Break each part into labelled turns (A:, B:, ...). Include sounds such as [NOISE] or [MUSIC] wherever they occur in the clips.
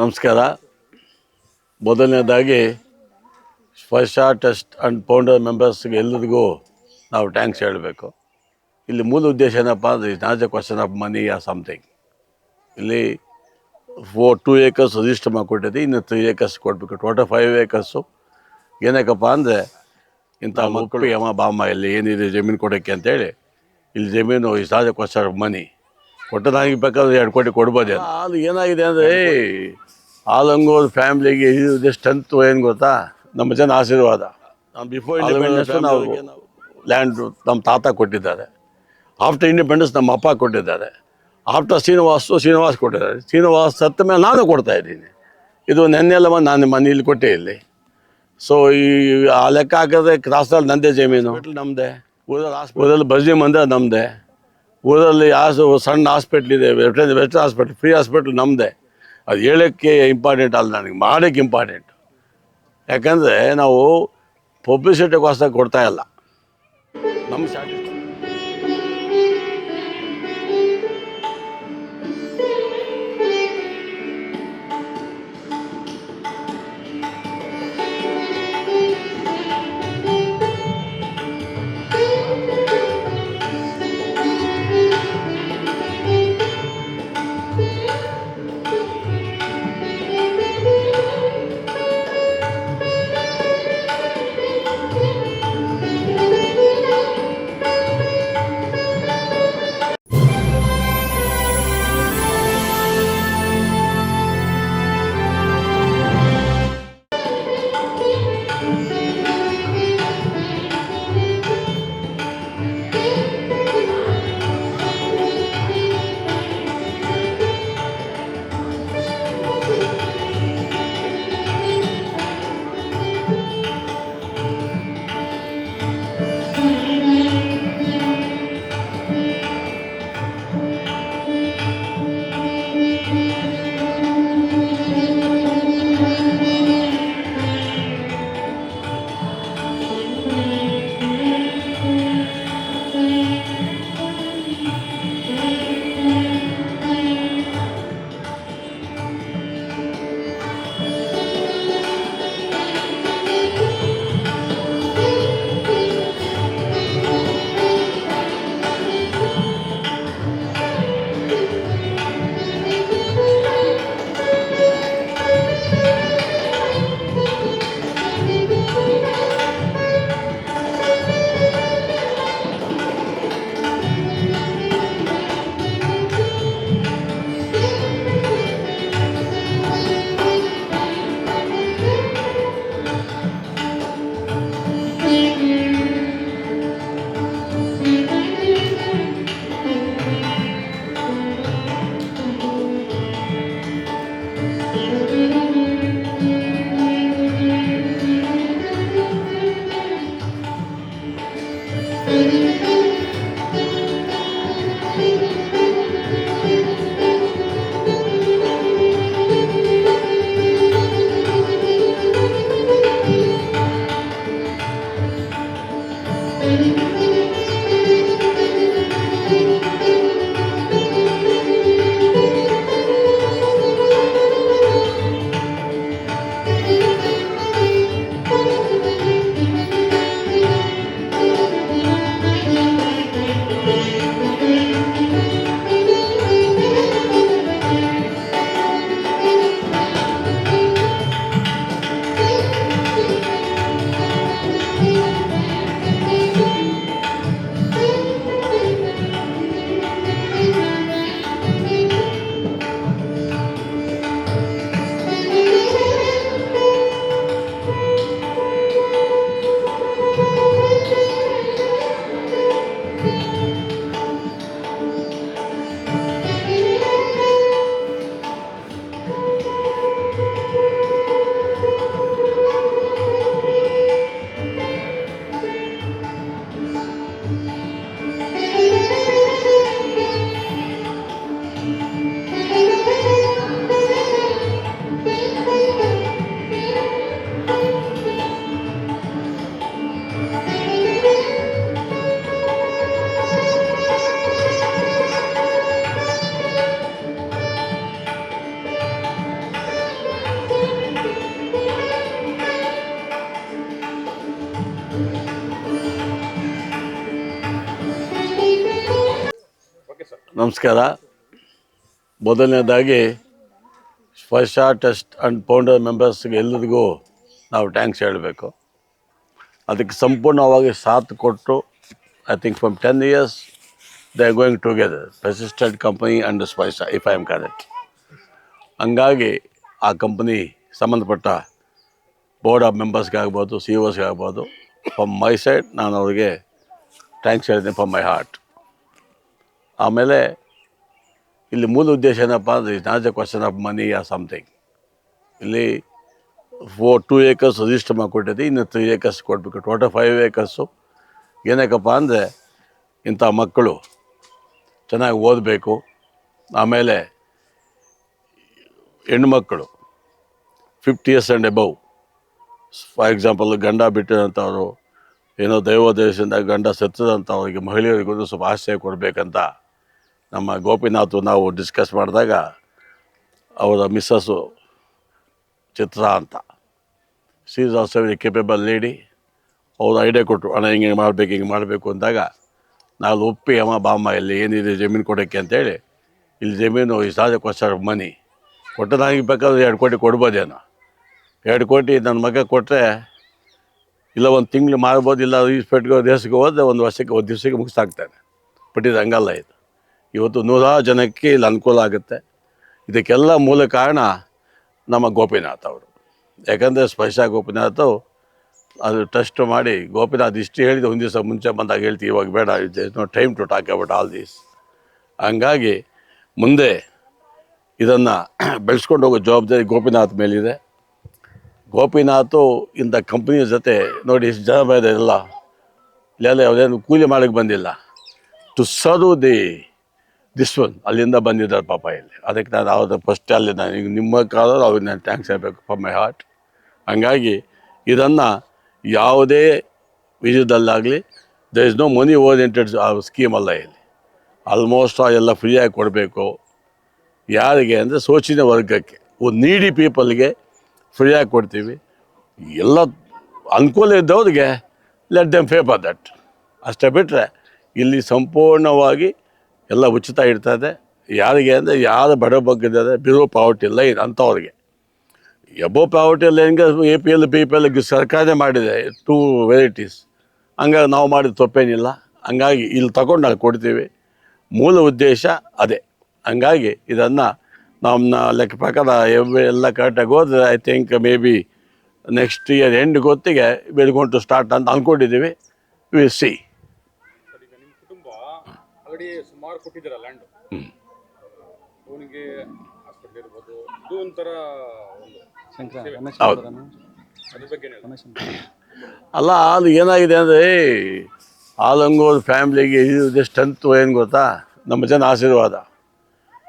A: ನಮಸ್ಕಾರ. ಮೊದಲನೇದಾಗಿ ಸ್ಪರ್ಶ ಟೆಸ್ಟ್ ಆ್ಯಂಡ್ ಫೌಂಡರ್ ಮೆಂಬರ್ಸ್ಗೆ ಎಲ್ಲರಿಗೂ ನಾವು ಟ್ಯಾಂಕ್ಸ್ ಹೇಳಬೇಕು. ಇಲ್ಲಿ ಮೂಲ ಉದ್ದೇಶ ಏನಪ್ಪ ಅಂದರೆ not a question of money or something ಇಲ್ಲಿ ಫೋ ಟೂ ಏಕರ್ಸ್ ರಿಜಿಸ್ಟರ್ ಮಾಡಿಕೊಟ್ಟಿದ್ದೆ ಇನ್ನು ತ್ರೀ ಏಕರ್ಸ್ ಕೊಡಬೇಕು. ಟೋಟಲ್ ಫೈವ್ ಏಕರ್ಸು ಏನಕ್ಕಪ್ಪ ಅಂದರೆ ಇಂಥ ಮಕ್ಕಳು ಯಮ ಬಾಮ ಇಲ್ಲಿ ಏನಿದೆ ಜಮೀನು ಕೊಡೋಕ್ಕೆ ಅಂತೇಳಿ ಇಲ್ಲಿ ಜಮೀನು is not a question of money ಕೊಟ್ಟದಾಗಿ ಬೇಕಾದ್ರೆ ಎರಡು ಕೋಟಿ ಕೊಡ್ಬೋದು ಅದು ಏನಾಗಿದೆ ಅಂದರೆ ಆಲಂಗೋರ್ ಫ್ಯಾಮ್ಲಿಗೆ ಇದು ಸ್ಟ್ರೆಂತ್ ಏನು ಗೊತ್ತಾ? ನಮ್ಮ ಜನ ಆಶೀರ್ವಾದ. ನಾವು ಬಿಫೋರ್ ಇಂಡಿಪೆಂಡೆನ್ಸ್ ನಾವು ಲ್ಯಾಂಡ್ ನಮ್ಮ ತಾತ ಕೊಟ್ಟಿದ್ದಾರೆ. ಆಫ್ಟರ್ ಇಂಡಿಪೆಂಡೆನ್ಸ್ ನಮ್ಮ ಅಪ್ಪ ಕೊಟ್ಟಿದ್ದಾರೆ. ಆಫ್ಟರ್ ಶ್ರೀನಿವಾಸು ಶ್ರೀನಿವಾಸ್ ಕೊಟ್ಟಿದ್ದಾರೆ. ಶ್ರೀನಿವಾಸ್ ಸತ್ತ ಮೇಲೆ ನಾನು ಕೊಡ್ತಾ ಇದ್ದೀನಿ. ಇದು ನೆನ್ನೆಲ್ಲ ಬಂದು ನಾನು ಮನೇಲಿ ಕೊಟ್ಟೆ ಇಲ್ಲಿ. ಸೊ ಈ ಆ ಲೆಕ್ಕ ಹಾಕಿದ್ರೆ ಕ್ರಾಸ್ನಲ್ಲಿ ನಂದೇ ಜಮೀನು. ನಮ್ಮದೇ ಊರಲ್ಲಿ ಊರಲ್ಲಿ ಬಜ್ಜಿ ಮಂದಿರ ನಮ್ಮದೇ ಊರಲ್ಲಿ ಆಸ್, ಸಣ್ಣ ಹಾಸ್ಪಿಟ್ಲ್ ಇದೆ, ವೆಸ್ಟ್ ಹಾಸ್ಪಿಟ್ಲ್, ಫ್ರೀ ಹಾಸ್ಪಿಟ್ಲ್ ನಮ್ಮದೇ ಅದು ಹೇಳೋಕ್ಕೆ ಇಂಪಾರ್ಟೆಂಟ್ ಅಲ್ಲ ನನಗೆ, ಮಾಡೋಕ್ಕೆ ಇಂಪಾರ್ಟೆಂಟ್ ಯಾಕಂದರೆ ನಾವು ಪಬ್ಲಿಸಿಟಿಗೋಸ್ಕರ ಕೊಡ್ತಾ ಇಲ್ಲ. ನಮ್ಮ ಸ್ಯಾಟಿಸ್ಫೈ ನಮಸ್ಕಾರ. ಮೊದಲನೇದಾಗಿ ಸ್ಪರ್ಶ ಟೆಸ್ಟ್ ಆ್ಯಂಡ್ ಫೌಂಡರ್ ಮೆಂಬರ್ಸ್ಗೆ ಎಲ್ಲರಿಗೂ ನಾವು ಟ್ಯಾಂಕ್ಸ್ ಹೇಳಬೇಕು. ಅದಕ್ಕೆ ಸಂಪೂರ್ಣವಾಗಿ ಸಾಥ್ ಕೊಟ್ಟು I think from ten years they are going together persistent company and spice if I am correct ಹಂಗಾಗಿ, ಆ ಕಂಪನಿ ಸಂಬಂಧಪಟ್ಟ ಬೋರ್ಡ್ ಆಫ್ ಮೆಂಬರ್ಸ್ಗೆ ಆಗ್ಬೋದು ಸಿ ಒಸ್ಗೆ ಆಗ್ಬೋದು ಫ್ರಮ್ ಮೈ ಸೈಡ್ ನಾನು ಅವ್ರಿಗೆ ಥ್ಯಾಂಕ್ಸ್ ಹೇಳ್ತೀನಿ ಫ್ರಮ್ ಮೈ ಹಾರ್ಟ್ ಆಮೇಲೆ ಇಲ್ಲಿ ಮೂಲ ಉದ್ದೇಶ ಏನಪ್ಪ ಅಂದರೆ not a question of money or something ಇಲ್ಲಿ ಫೋರ್ ಟೂ ಏಕರ್ಸ್ ರಿಜಿಸ್ಟರ್ ಮಾಡಿಕೊಟ್ಟಿದ್ದೆ, ಇನ್ನು ತ್ರೀ ಏಕರ್ಸ್ ಕೊಡಬೇಕು ಟೋಟಲ್ ಫೈವ್ ಏಕರ್ಸು ಏನಕ್ಕಪ್ಪ ಅಂದರೆ ಇಂಥ ಮಕ್ಕಳು ಚೆನ್ನಾಗಿ ಓದಬೇಕು. ಆಮೇಲೆ ಹೆಣ್ಮಕ್ಕಳು fifty years and above for example ಗಂಡ ಬಿಟ್ಟಿರೋಂಥವ್ರು ಏನೋ ದೈವೋದ್ದೇಶದಿಂದ ಗಂಡ ಸತ್ತದಂಥವ್ರಿಗೆ ಮಹಿಳೆಯರಿಗೂ ಸ್ವಲ್ಪ ಆಶ್ರಯ ಕೊಡಬೇಕಂತ ನಮ್ಮ ಗೋಪಿನಾಥ್ ನಾವು ಡಿಸ್ಕಸ್ ಮಾಡಿದಾಗ ಅವರ ಮಿಸ್ಸಸ್ಸು ಚಿತ್ರ ಅಂತ. She's also very capable lady ಅವ್ರು ಐಡಿಯಾ ಕೊಟ್ಟರು ಹಣ ಹಿಂಗೆ ಮಾಡಬೇಕು ಹಿಂಗೆ ಮಾಡಬೇಕು ಅಂದಾಗ ನಾವು ಒಪ್ಪಿ ಅಮ್ಮ, ಬಾಮ್ಮ ಇಲ್ಲಿ ಏನಿದೆ ಜಮೀನು ಕೊಡೋಕ್ಕೆ ಅಂತೇಳಿ, ಇಲ್ಲಿ ಜಮೀನು ಈ ಸಾಧ ಆಫ್ ಮನಿ. ಕೊಟ್ಟು ನನಗೆ ಬೇಕಾದ್ರೆ ಎರಡು ಕೋಟಿ ಕೊಡ್ಬೋದೇನೋ ಎರಡು ಕೋಟಿ ನನ್ನ ಮಗ ಕೊಟ್ಟರೆ ಇಲ್ಲ ಒಂದು ತಿಂಗಳು ಮಾಡ್ಬೋದು ಇಲ್ಲ ಈಸ್ಪೆಟ್ಗೆ ದೇಶಕ್ಕೆ ಹೋದರೆ ಒಂದು ವರ್ಷಕ್ಕೆ, ಒಂದು ದಿವಸಕ್ಕೆ ಮುಗಿಸ್ತಾಗ್ತಾನೆ ಬಟ್ ಇದು ಹಂಗಲ್ಲ ಇದು. ಇವತ್ತು ನೂರಾರು ಜನಕ್ಕೆ ಇಲ್ಲಿ ಅನುಕೂಲ ಆಗುತ್ತೆ. ಇದಕ್ಕೆಲ್ಲ ಮೂಲ ಕಾರಣ ನಮ್ಮ ಗೋಪಿನಾಥ್ ಅವರು. ಯಾಕಂದರೆ ಸ್ಪರ್ಶ ಗೋಪಿನಾಥ್ ಅದು ಟೆಸ್ಟ್ ಮಾಡಿ, ಗೋಪಿನಾಥ್ ಇಷ್ಟು ಹೇಳಿದ ಒಂದು ದಿವಸ ಮುಂಚೆ ಬಂದಾಗ ಹೇಳ್ತೀವಿ, ಇವಾಗ ಬೇಡ no time to talk about all these ಹಂಗಾಗಿ ಮುಂದೆ ಇದನ್ನು [CLEARS THROAT] ಬೆಳೆಸ್ಕೊಂಡು ಹೋಗೋ ಜವಾಬ್ದಾರಿ ಗೋಪಿನಾಥ್ ಮೇಲಿದೆ. ಗೋಪಿನಾಥು ಇಂಥ ಕಂಪ್ನಿಯ ಜೊತೆ ನೋಡಿ, ಇಷ್ಟು ಜನ ಬಂದಿಲ್ಲ ಇಲ್ಲೆಲ್ಲ ಯಾವುದೇನು ಕೂಲಿ ಮಾಡೋಕ್ಕೆ ಬಂದಿಲ್ಲ. To serve the this one ಅಲ್ಲಿಂದ ಬಂದಿದ್ದಾರೆ ಪಾಪ ಇಲ್ಲಿ. ಅದಕ್ಕೆ ನಾನು ಅವ್ರ ಫಸ್ಟ್ ಅಲ್ಲಿ ನಾನು ಈಗ ನಿಮ್ಮ ಕಾಲದಲ್ಲಿ ಅವ್ರಿಗೆ ನಾನು ಥ್ಯಾಂಕ್ಸ್ ಹೇಳಬೇಕು ಫಾರ್ ಮೈ ಹಾರ್ಟ್ ಹಂಗಾಗಿ ಇದನ್ನು ಯಾವುದೇ ವಿಧದಲ್ಲಾಗಲಿ the is no money oriented scheme ಅಲ್ಲ ಇಲ್ಲಿ. ಆಲ್ಮೋಸ್ಟ್ ಎಲ್ಲ ಫ್ರೀಯಾಗಿ ಕೊಡಬೇಕು. ಯಾರಿಗೆ ಅಂದರೆ ಶೋಚಿನ ವರ್ಗಕ್ಕೆ. ನೀಡಿ ಪೀಪಲ್ಗೆ ಫ್ರೀಯಾಗಿ ಕೊಡ್ತೀವಿ. ಎಲ್ಲ ಅನುಕೂಲ ಇದ್ದವ್ರಿಗೆ let them pay for that ಅಷ್ಟೇ ಬಿಟ್ಟರೆ ಇಲ್ಲಿ ಸಂಪೂರ್ಣವಾಗಿ ಎಲ್ಲ ಉಚಿತ ಇರ್ತದೆ. ಯಾರಿಗೆ ಅಂದರೆ ಯಾರು ಬಡ ಬಗ್ಗೆ ಬಿರೋ ಪಾವರ್ಟಿ ಲೈನ್ ಅಂಥವ್ರಿಗೆ ಎಬೋ ಪಾವರ್ಟಿ ಹೆಂಗೆ A P L B P L ಸರ್ಕಾರನೇ ಮಾಡಿದೆ ಟೂ ವೆರೈಟೀಸ್ ಹಂಗಾಗಿ ನಾವು ಮಾಡಿದ ತಪ್ಪೇನಿಲ್ಲ. ಹಂಗಾಗಿ ಇಲ್ಲಿ ತಗೊಂಡು ನಾವು ಕೊಡ್ತೀವಿ. ಮೂಲ ಉದ್ದೇಶ ಅದೇ. ಹಂಗಾಗಿ ಇದನ್ನು ನಮ್ಮ ಲೆಕ್ಕ ಪ್ರಕಾರ ಎಲ್ಲ ಕರೆಕ್ಟಾಗಿ ಹೋದರೆ I think maybe next year end ಗೊತ್ತಿಗೆ ಬೆಳ್ಕೊಂಡು ಸ್ಟಾರ್ಟ್ ಅಂತ ಅಂದ್ಕೊಂಡಿದ್ದೀವಿ ವಿ ಸಿ
B: ಸರ್ ಈಗ ನಿಮ್ಮ ಕುಟುಂಬ ಆಲ್ರೆಡಿ ಸುಮಾರು ಕೊಟ್ಟಿದ್ದೀರ ಲ್ಯಾಂಡ್ ಅವನಿಗೆ ಹಾಸ್ಪಿಟಲ್ ಇರ್ಬೋದು ಇದು ಒಂಥರ
A: ಹೌದು.
B: ಅದ್ರ ಬಗ್ಗೆ ಏನು
C: ರಮೇಶ್
A: ಅಲ್ಲ ಅದು ಏನಾಗಿದೆ ಅಂದರೆ ಆಲಂಗೂರ್ ಫ್ಯಾಮ್ಲಿಗೆ ಇದು ಸ್ಟ್ರೆಂತ್ ಏನು ಗೊತ್ತಾ? ನಮ್ಮ ಜನ ಆಶೀರ್ವಾದ.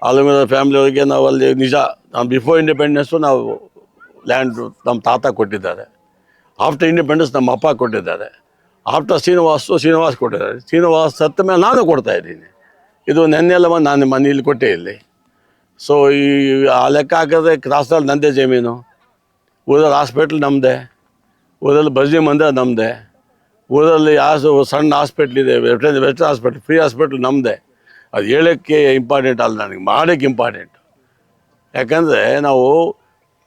A: ಆಲಂಗೂರ ಫ್ಯಾಮ್ಲಿಯವರಿಗೆ ನಾವು ಅಲ್ಲಿ ನಿಜ ನಾವು ಬಿಫೋರ್ ಇಂಡಿಪೆಂಡೆನ್ಸು ನಾವು ಲ್ಯಾಂಡ್ ನಮ್ಮ ತಾತ ಕೊಟ್ಟಿದ್ದಾರೆ. ಆಫ್ಟರ್ ಇಂಡಿಪೆಂಡೆನ್ಸ್ ನಮ್ಮ ಅಪ್ಪ ಕೊಟ್ಟಿದ್ದಾರೆ. ಆಫ್ಟರ್ ಶ್ರೀನಿವಾಸು ಶ್ರೀನಿವಾಸ್ ಕೊಟ್ಟಿದ್ದಾರೆ. ಶ್ರೀನಿವಾಸ್ ಸತ್ತ ಮೇಲೆ ನಾನು ಕೊಡ್ತಾ ಇದ್ದೀನಿ. ಇದು ನೆನ್ನೆಲ್ಲ ಬಂದು ನಾನು ಮನೆಯಲ್ಲಿ ಕೊಟ್ಟೆ ಇಲ್ಲಿ. ಸೊ ಈ ಆ ಲೆಕ್ಕ ಹಾಕಿದ್ರೆ ಕ್ರಾಸ್ನಲ್ಲಿ ನಂದೇ ಜಮೀನು. ಊರಲ್ಲಿ ಹಾಸ್ಪಿಟ್ಲ್ ನಮ್ಮದೇ ಊರಲ್ಲಿ ಬಜ್ಜಿ ಮಂದಿರ ನಮ್ಮದೇ ಊರಲ್ಲಿ ಯಾವ ಸಣ್ಣ ಹಾಸ್ಪಿಟ್ಲ್ ಇದೆ, veteran veteran hospital free hospital ನಮ್ಮದೇ ಅದು ಹೇಳೋಕ್ಕೆ ಇಂಪಾರ್ಟೆಂಟ್ ಅಲ್ಲ ನನಗೆ, ಮಾಡೋಕ್ಕೆ ಇಂಪಾರ್ಟೆಂಟ್ ಯಾಕಂದರೆ ನಾವು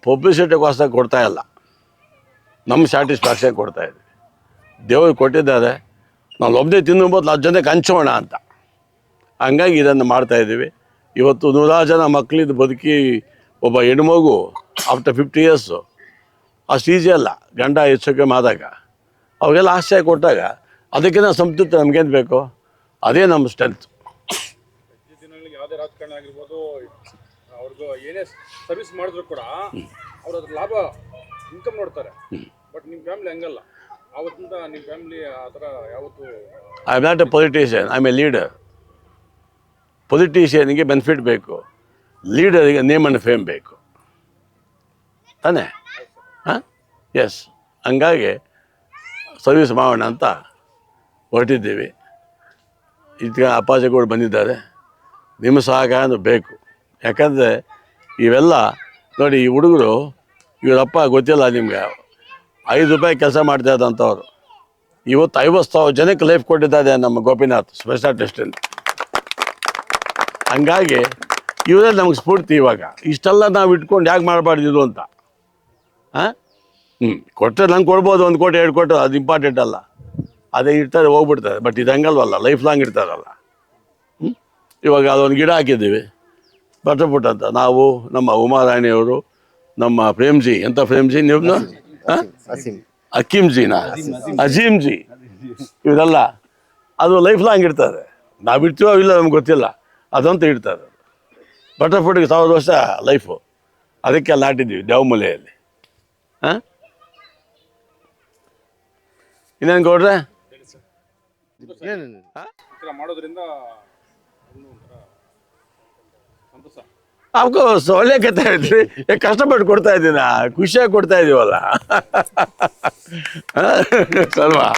A: ಪಬ್ಲಿಸಿಟಿಗೋಸ್ಕರ ಕೊಡ್ತಾ ಇಲ್ಲ. ನಮ್ಮ ಸ್ಯಾಟಿಸ್ಫ್ಯಾಕ್ಷನ್ ಕೊಡ್ತಾ ಇದ್ದೀವಿ ದೇವರು ಕೊಟ್ಟಿದ್ದಾರೆ. ನಾವು ಒಬ್ಬನೇ ತಿನ್ನುಬೋದು ಅದ್ರ ಜನಕ್ಕೆ ಹಂಚೋಣ ಅಂತ. ಹಂಗಾಗಿ ಇದನ್ನು ಮಾಡ್ತಾ ಇದ್ದೀವಿ. ಇವತ್ತು ನೂರಾರು ಜನ ಮಕ್ಕಳಿದ್ದು ಬದುಕಿ ಒಬ್ಬ ಹೆಣ್ಮಗು ಆಫ್ಟರ್ ಫಿಫ್ಟಿ ಇಯರ್ಸು ಅಷ್ಟು ಈಸಿ ಅಲ್ಲ. ಗಂಡ ಹೆಚ್ಚೋಕೆ ಮಾದಾಗ ಅವಾಗೆಲ್ಲ ಆಶ್ಚರ್ಯ ಕೊಟ್ಟಾಗ ಅದಕ್ಕಿಂತ ಸಂತೃಪ್ತಿ ನಮಗೇನು ಬೇಕು? ಅದೇ ನಮ್ಮ ಸ್ಟ್ರೆಂತ್
B: ಏನೇ ಸರ್ವಿಸ್ ಮಾಡಿದ್ರು ಕೂಡ ಅವ್ರು ಲಾಭ ಇನ್ಕಮ್ ನೋಡ್ತಾರೆ. ಬಟ್ ನಿಮ್ಮ ಫ್ಯಾಮಿಲಿ ಹಂಗಲ್ಲ.
A: I am not a politician I a leader ಪೊಲಿಟಿಷಿಯನ್ಗೆ benefit ಬೇಕು ಲೀಡರಿಗೆ ನೇಮ್ ಆ್ಯಂಡ್ ಫೇಮ್ ಬೇಕು. ತಾನೇ? ಹಾಂ? ಎಸ್ ಹಂಗಾಗಿ ಸರ್ವಿಸ್ ಮಾಡೋಣ ಅಂತ ಹೊರಟಿದ್ದೀವಿ. ಈಗ ಕೂಡ ಬಂದಿದ್ದಾರೆ. ನಿಮ್ಮ ಸಹಕಾರ ಬೇಕು. ಯಾಕಂದರೆ ಇವೆಲ್ಲ ನೋಡಿ ಈ ಹುಡುಗರು ಇವರಪ್ಪ ಗೊತ್ತಿಲ್ಲ ನಿಮಗೆ. ಐದು ರೂಪಾಯಿ ಕೆಲಸ ಮಾಡ್ತಾ ಇದ್ದಂಥವ್ರು. ಇವತ್ತು ಐವತ್ತು ಸಾವಿರ ಜನಕ್ಕೆ ಲೈಫ್ ಕೊಟ್ಟಿದ್ದಾರೆ ನಮ್ಮ ಗೋಪಿನಾಥ್ ಸ್ಪೆಷಲ್ ಟೆಸ್ಟ್ ಅಂತ ಹಂಗಾಗಿ ಇವರೇ ನಮಗೆ ಸ್ಫೂರ್ತಿ ಇವಾಗ. ಇಷ್ಟೆಲ್ಲ ನಾವು ಇಟ್ಕೊಂಡು ಯಾಕೆ ಮಾಡಬಾರ್ದಿದು ಅಂತ? ಹಾಂ ಹ್ಞೂ ಕೊಟ್ಟರೆ ನಂಗೆ ಕೊಡ್ಬೋದು, ಒಂದು ಕೋಟಿ, ಎರಡು ಕೋಟಿ, ಅದು ಇಂಪಾರ್ಟೆಂಟ್ ಅಲ್ಲ. ಅದೇ ಇರ್ತಾರೆ, ಹೋಗ್ಬಿಡ್ತಾರೆ. ಬಟ್ ಇದು ಹಂಗಲ್ವಲ್ಲ ಲೈಫ್ ಲಾಂಗ್ ಇರ್ತಾರಲ್ಲ. ಹ್ಞೂ ಇವಾಗ ಅದೊಂದು ಗಿಡ ಹಾಕಿದ್ದೀವಿ. ಬಟರ್ಪುಟ್ ಅಂತ ನಾವು, ನಮ್ಮ ಉಮಾರಾಣಿಯವರು, ನಮ್ಮ ಪ್ರೇಮ್ಜಿ ಎಂಥ ಪ್ರೇಮ್ಜಿ
C: ಅಸೀಮ್
A: ಅಕೀಮ್ ಜಿನಾ? ಅಜೀಮ್ ಜಿ. ಇವರೆಲ್ಲ ಅದು ಲೈಫ್ ಲಾಂಗ್ ಇಡ್ತಾರೆ. ನಾವು ಇಡ್ತೀವೋ ಇಲ್ಲ ನಮ್ಗೆ ಗೊತ್ತಿಲ್ಲ. ಅದಂತ ಇರ್ತದೆ ಬಟರ್ಫುಟ್ಗೆ ಸಾವಿರ ವರ್ಷ ಲೈಫು ಅದಕ್ಕೆ ಅಲ್ಲಿ ಆಟಿದ್ದೀವಿ ದೇವಮೂಲೆಯಲ್ಲಿ. ಹಾಂ? ಇನ್ನೇನು ಗೌಡ್ರೆ?
B: ಮಾಡೋದ್ರಿಂದ ಸಂತೋಷ.
A: ಅಫ್ಕೋರ್ಸ್ ಒಳ್ಳೆ ಕತೆ ಹೇಳ್ತೀರಿ. ಏ, ಕಷ್ಟಪಟ್ಟು ಕೊಡ್ತಾ ಇದ್ದೀನ? ಖುಷಿಯಾಗಿ ಕೊಡ್ತಾ ಇದೀವಲ್ಲ? [LAUGHS] ಸಲ್ವಾ?